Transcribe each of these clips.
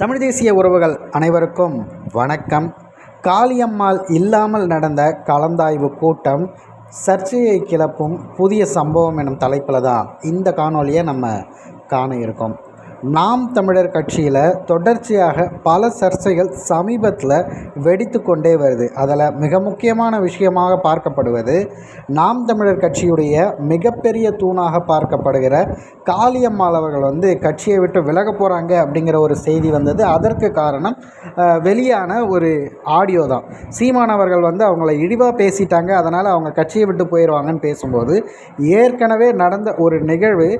தமிழ் தேசிய உறவுகள் அனைவருக்கும் வணக்கம். காளியம்மாள் இல்லாமல் நடந்த கலந்தாய்வு கூட்டம் சர்ச்சையை கிளப்பும் புதிய சம்பவம் எனும் தலைப்பில் தான் இந்த காணொலியை நம்ம காண இருக்கோம். நாம் தமிழர் கட்சியில் தொடர்ச்சியாக பல சர்ச்சைகள் சமீபத்தில் வெடித்து கொண்டே வருது. அதில் மிக முக்கியமான விஷயமாக பார்க்கப்படுவது நாம் தமிழர் கட்சியுடைய மிகப்பெரிய தூணாக பார்க்கப்படுகிற காளியம்மாள் அவர்கள் வந்து கட்சியை விட்டு விலக போகிறாங்க அப்படிங்கிற ஒரு செய்தி வந்தது. அதற்கு காரணம் வெளியான ஒரு ஆடியோ தான். சீமான் அவர்கள் வந்து அவங்கள இழிவாக பேசிட்டாங்க. அதனால் அவங்க கட்சியை விட்டு போயிடுவாங்கன்னு பேசும்போது ஏற்கனவே நடந்த ஒரு நிகழ்வு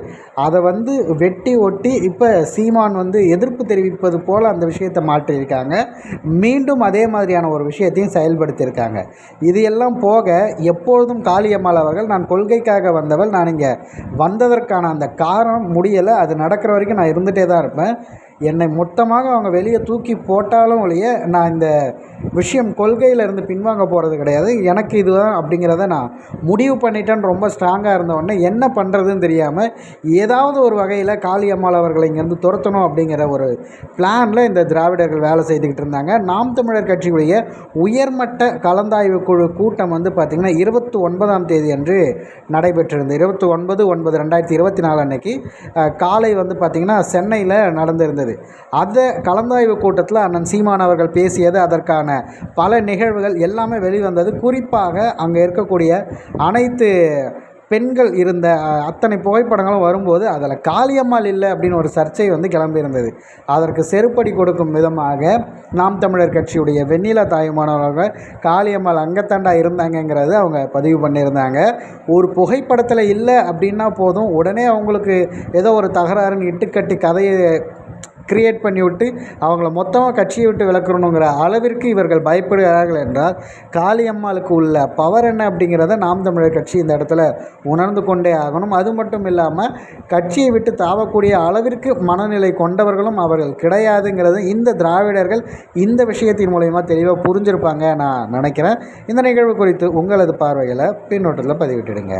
அதை வந்து வெட்டி ஒட்டி இப்போ சீமான் வந்து எதிர்ப்பு தெரிவிப்பது போல் அந்த விஷயத்தை மாற்றியிருக்காங்க. மீண்டும் அதே மாதிரியான ஒரு விஷயத்தையும் செயல்படுத்தியிருக்காங்க. இது எல்லாம் போக எப்பொழுதும் காளியம்மாள் அவர்கள் நான் கொள்கைக்காக வந்தவள் நான் இங்கே வந்ததற்கான அந்த காரணம் முடியலை. அது நடக்கிற வரைக்கும் நான் இருந்துகிட்டே தான் இருப்பேன். என்னை மொத்தமாக அவங்க வெளியே தூக்கி போட்டாலும் ஒழிய நான் இந்த விஷயம் கொள்கையில இருந்து பின்வாங்க போகிறது கிடையாது. எனக்கு இதுதான் அப்படிங்கிறத நான் முடிவு பண்ணிட்டேன்னு ரொம்ப ஸ்ட்ராங்காக இருந்தவொடனே என்ன பண்ணுறதுன்னு தெரியாமல் ஏதாவது ஒரு வகையில் காளியம்மாள் அவர்களை இங்கேருந்து துரத்தணும் அப்படிங்கிற ஒரு பிளானில் இந்த திராவிடர்கள் வேலை செய்துக்கிட்டு இருந்தாங்க. நாம் தமிழர் கட்சியுடைய உயர்மட்ட கலந்தாய்வு குழு கூட்டம் வந்து பார்த்திங்கன்னா இருபத்தி ஒன்பதாம் தேதி அன்று நடைபெற்றிருந்தது. இருபத்தி ஒன்பது ஒன்பது ரெண்டாயிரத்தி இருபத்தி நாலு அன்னைக்கு காலை வந்து பார்த்திங்கன்னா சென்னையில் நடந்திருந்தது. அந்த கலந்தாய்வு கூட்டத்தில் அண்ணன் சீமான் அவர்கள் பேசியது அதற்கான பல நிகழ்வுகள் எல்லாமே வெளிவந்தது. குறிப்பாக அங்கே இருக்கக்கூடிய அனைத்து பெண்கள் இருந்த அத்தனை புகைப்படங்களும் வரும்போது அதில் காளியம்மாள் இல்லை அப்படின்னு ஒரு சர்ச்சை வந்து கிளம்பியிருந்தது. அதற்கு செருப்படி கொடுக்கும் விதமாக நாம் தமிழர் கட்சியுடைய வெண்ணிலா தாயுமானவர்கள் காளியம்மாள் அங்கத்தாண்டா இருந்தாங்கங்கிறது அவங்க பதிவு பண்ணியிருந்தாங்க. ஒரு புகைப்படத்தில் இல்லை அப்படின்னா போதும். உடனே அவங்களுக்கு ஏதோ ஒரு தகராறுன்னு இட்டுக்கட்டி கதையை கிரியேட் பண்ணிவிட்டு அவங்கள மொத்தமாக கட்சியை விட்டு விளக்கணுங்கிற அளவிற்கு இவர்கள் பயப்படுகிறார்கள் என்றால் காளியம்மாளுக்கு உள்ள பவர் என்ன அப்படிங்கிறத நாம் தமிழர் கட்சி இந்த இடத்துல உணர்ந்து கொண்டே ஆகணும். அது மட்டும் இல்லாமல் கட்சியை விட்டு தாவக்கூடிய அளவிற்கு மனநிலை கொண்டவர்களும் அவர்கள் கிடையாதுங்கிறது இந்த திராவிடர்கள் இந்த விஷயத்தின் மூலயமா தெளிவாக புரிஞ்சிருப்பாங்க நான் நினைக்கிறேன். இந்த நிகழ்வு குறித்து உங்களது பார்வைகளை பின்னோட்டத்தில் பதிவிட்டுடுங்க.